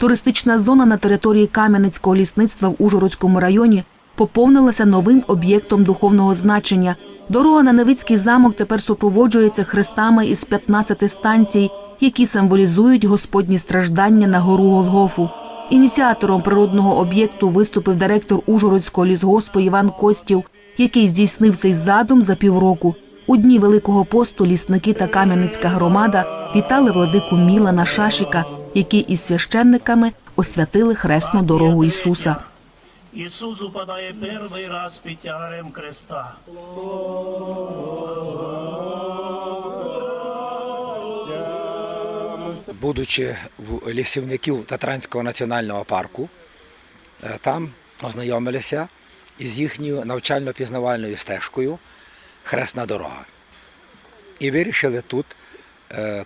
Туристична зона на території Кам'янецького лісництва в Ужгородському районі поповнилася новим об'єктом духовного значення. Дорога на Невицький замок тепер супроводжується хрестами із 15 станцій, які символізують господні страждання на гору Голгофу. Ініціатором природного об'єкту виступив директор Ужгородського лісгоспу Іван Костів, який здійснив цей задум за півроку. У дні Великого посту лісники та Кам'янецька громада вітали владику Мілана Шашіка, який із священниками освятили хресну дорогу Ісуса. Ісус упадає перший раз під тягарем креста. будучи в лісівників Татранського національного парку, е, там ознайомилися із їхньою навчально-пізнавальною стежкою Хресна дорога. І вирішили тут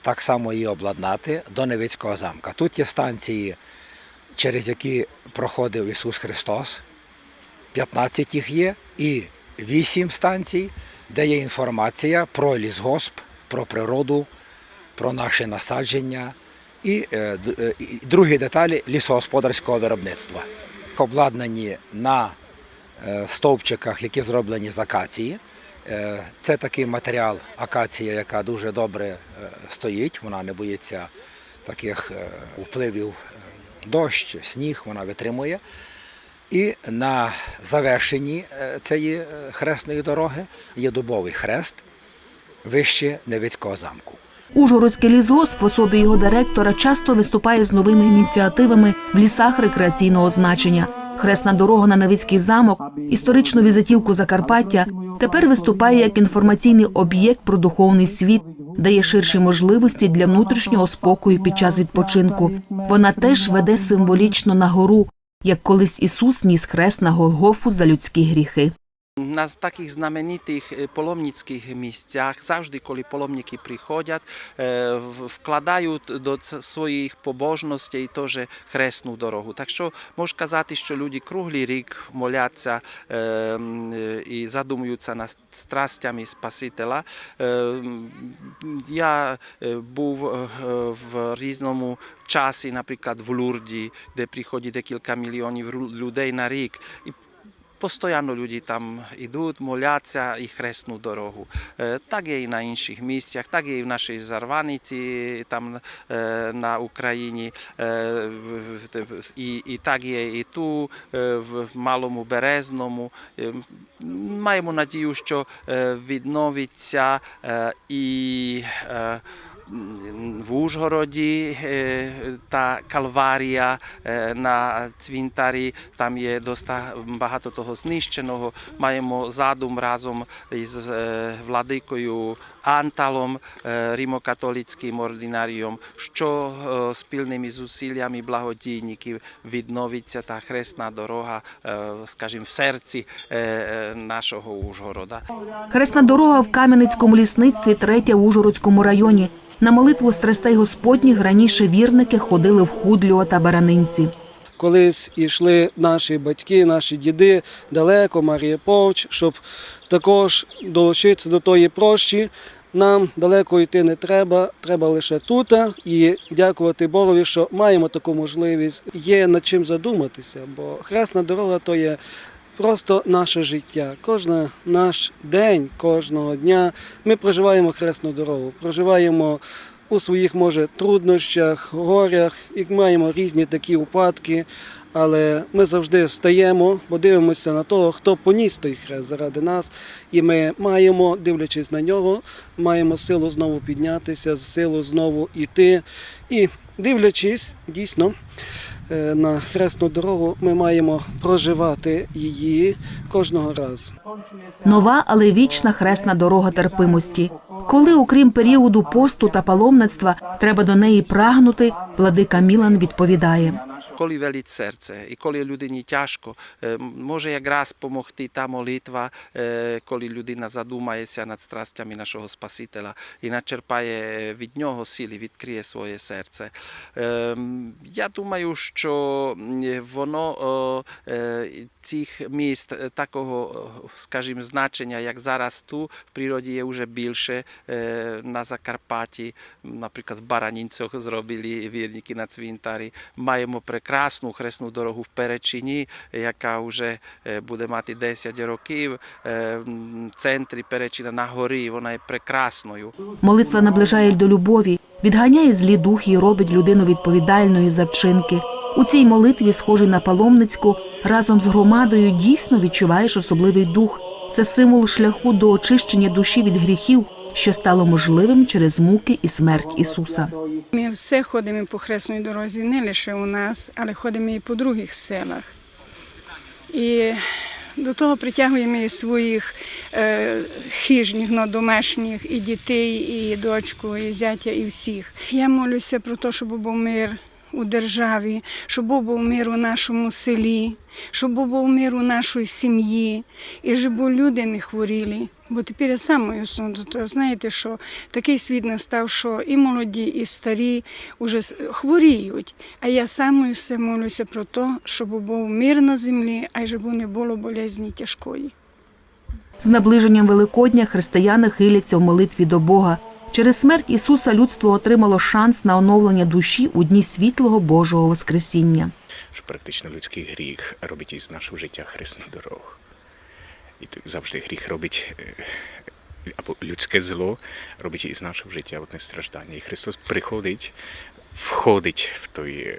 так само її обладнати до Невицького замка. Тут є станції, через які проходив Ісус Христос, 15 їх є, і 8 станцій, де є інформація про лісгосп, про природу, про наші насадження і, е, е, другі деталі лісогосподарського виробництва. Обладнані на е, стовпчиках, які зроблені з акації. Е, Це такий матеріал акація, яка дуже добре е, стоїть, вона не боїться таких е, впливів дощ, сніг, вона витримує. І на завершенні цієї хресної дороги є дубовий хрест вище Невицького замку. Ужгородський лісгосп в особі його директора часто виступає з новими ініціативами в лісах рекреаційного значення. Хресна дорога на Невицький замок, історичну візитівку Закарпаття тепер виступає як інформаційний об'єкт про духовний світ, дає ширші можливості для внутрішнього спокою під час відпочинку. Вона теж веде символічно на гору, як колись Ісус ніс хрест на Голгофу за людські гріхи. На таких знаменитих паломницьких місцях завжди, коли паломники приходять, вкладають до своїх побожностей теж хресну дорогу. Так що можу казати, що люди круглий рік моляться і задумуються над страстями Спасителя. Я був в різному часі, наприклад в Лурді, де приходить декілька мільйонів людей на рік. І Постійно люди там йдуть, моляться і хресну дорогу. Е, Так є і на інших місцях, так є і в нашій Зарваниці, там е, на Україні, е, і, і так є і ту, в Малому Березному. Маємо надію, що відновиться і в Ужгороді е, та Калварія е, на цвінтарі. там є багато того знищеного. Маємо задум разом із е, владикою Анталом, римокатолицьким ординарієм, що спільними зусиллями благодійників відновиться та хресна дорога, скажімо, в серці нашого Ужгорода. Хресна дорога в Кам'янецькому лісництві, третя в Ужгородському районі. На молитву страстей Господніх раніше вірники ходили в Худльо та Баранинці. Колись йшли наші батьки, наші діди далеко, Марія Повч, щоб також долучитися до тої прощі. Нам далеко йти не треба, треба лише тут. І дякувати Богові, що маємо таку можливість. Є над чим задуматися, бо хресна дорога то є просто наше життя. Кожен наш день, кожного дня ми проживаємо хресну дорогу, проживаємо у своїх, може, труднощах, горях, і маємо різні такі упадки, але ми завжди встаємо, бо дивимося на того, хто поніс той хрест заради нас, і ми маємо, дивлячись на нього, маємо силу знову піднятися, силу знову йти. І дивлячись, дійсно. Е, На хресну дорогу ми маємо проживати її кожного разу. Нова, але вічна хресна дорога терпимості. Коли, окрім періоду посту та паломництва, треба до неї прагнути, владика Мілан відповідає. Коли велить серце і коли людині тяжко, е, може якраз допомогти та молитва, е, коли людина задумається над страстями нашого Спасителя і начерпає від нього сили, відкриє своє серце. Ем, Я думаю, що воно е, цих міст е, такого, скажімо, значення, як зараз тут в природі є вже більше. Е, На Закарпатті, наприклад, в Баранінцях зробили вірники на цвинтарі. Маємо прекрасну хресну дорогу в Перечині, яка вже буде мати 10 років. В центрі Перечина на горі, вона є прекрасною. Молитва наближає до любові, відганяє злі духи і робить людину відповідальною за вчинки. У цій молитві, схожій на паломницьку, разом з громадою дійсно відчуваєш особливий дух. Це символ шляху до очищення душі від гріхів, що стало можливим через муки і смерть Ісуса. Ми все ходимо по хресної дорозі, не лише у нас, але ходимо і по других селах. І до того притягуємо і своїх е, хижніх, ну, домашніх, і дітей, і дочку, і зятя, і всіх. Я молюся про те, щоб був мир у державі, щоб був мир у нашому селі, щоб був мир у нашій сім'ї, і щоб люди не хворіли. Бо тепер я саме основно, то знаєте, що такий світ настав, що і молоді, і старі вже хворіють. А я саме все молюся про те, щоб був мир на землі, а й щоб не було болезні тяжкої. З наближенням Великодня християни хиляться в молитві до Бога. Через смерть Ісуса людство отримало шанс на оновлення душі у дні світлого Божого Воскресіння. практично людський гріх робить із нашого життя хресну дорогу. І завжди гріх робить, або людське зло робить із нашого життя одне страждання. І Христос приходить, входить в той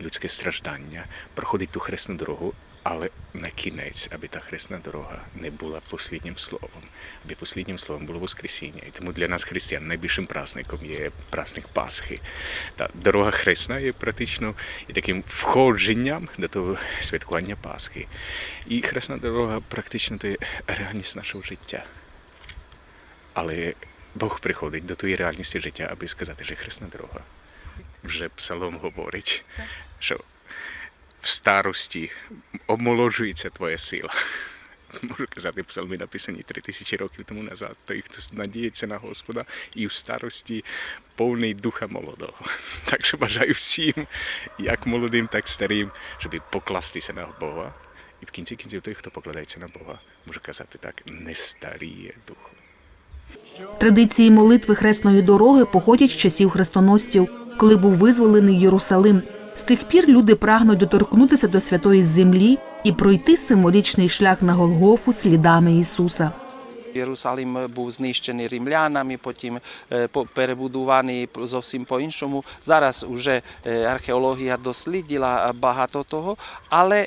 людське страждання, проходить ту хресну дорогу, але на кінець, аби та хресна дорога не була посліднім словом, аби посліднім словом було Воскресіння. І тому для нас, християн, найбільшим праздником є праздник Пасхи. Та дорога хресна є практично і таким входженням до того святкування Пасхи. І хресна дорога практично то є реальність нашого життя. Але Бог приходить до тої реальності життя, аби сказати, що хресна дорога. Вже псалом говорить, що в старості омолоджується твоя сила. Можу казати, псалми написані три тисячі років тому назад. Той, хто надіється на Господа, і в старості повний духа молодого. Так що бажаю всім, як молодим, так старим, щоб покластися на Бога. І в кінці кінців той, хто покладається на Бога, може казати так, не старіє духом. Традиції молитви хресної дороги походять з часів хрестоносців, коли був визволений Єрусалим. З тих пір люди прагнуть доторкнутися до святої землі і пройти символічний шлях на Голгофу слідами Ісуса. Єрусалим був знищений римлянами, потім перебудований зовсім по-іншому. Зараз вже археологія дослідила багато того, але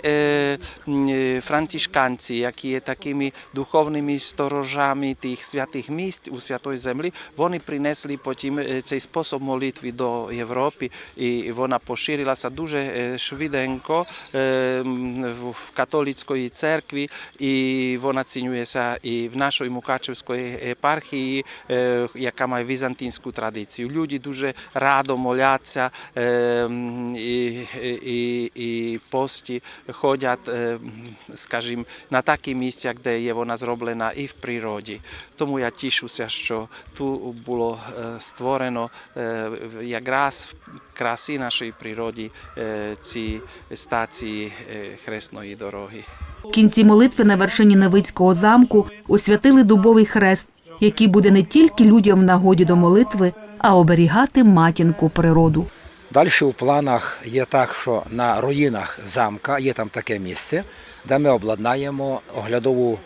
франтішканці, які є такими духовними сторожами тих святих місць у святої землі, вони принесли потім цей спосіб молитви до Європи, і вона поширилася дуже швиденько в- католицької церкві, і вона цінується і в нашій Мукачевської єпархії, е, яка має візантинську традицію. Люди дуже радо моляться е, і, і, і пості ходять, е, скажімо, на такі місця, де є вона зроблена і в природі. Тому я тішуся, що тут було створено якраз в красі нашої природи ці стації хресної дороги. В кінці молитви на вершині Невицького замку освятили дубовий хрест, який буде не тільки людям в нагоді до молитви, а оберігати матінку природу. Далі в планах є так, що на руїнах замка є там таке місце, де ми обладнаємо оглядову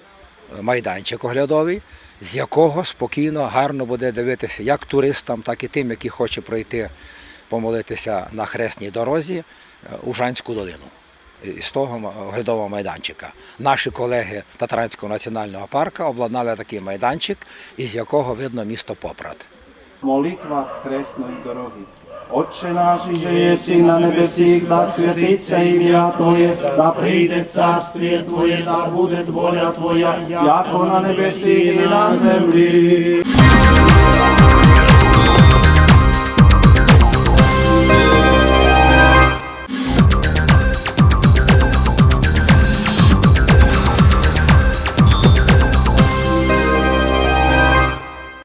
е, майданчик оглядовий, з якого спокійно, гарно буде дивитися як туристам, так і тим, які хочуть пройти помолитися на хресній дорозі е, Ужанську долину. З того оглядового майданчика. Наші колеги Татаранського національного парку обладнали такий майданчик, із якого видно місто Попрат. Молитва хресної дороги. Отче наш, же єси на небесі, да святиться ім'я Твоє, да прийде царствіє Твоє, да буде воля Твоя, як на небесі і на землі.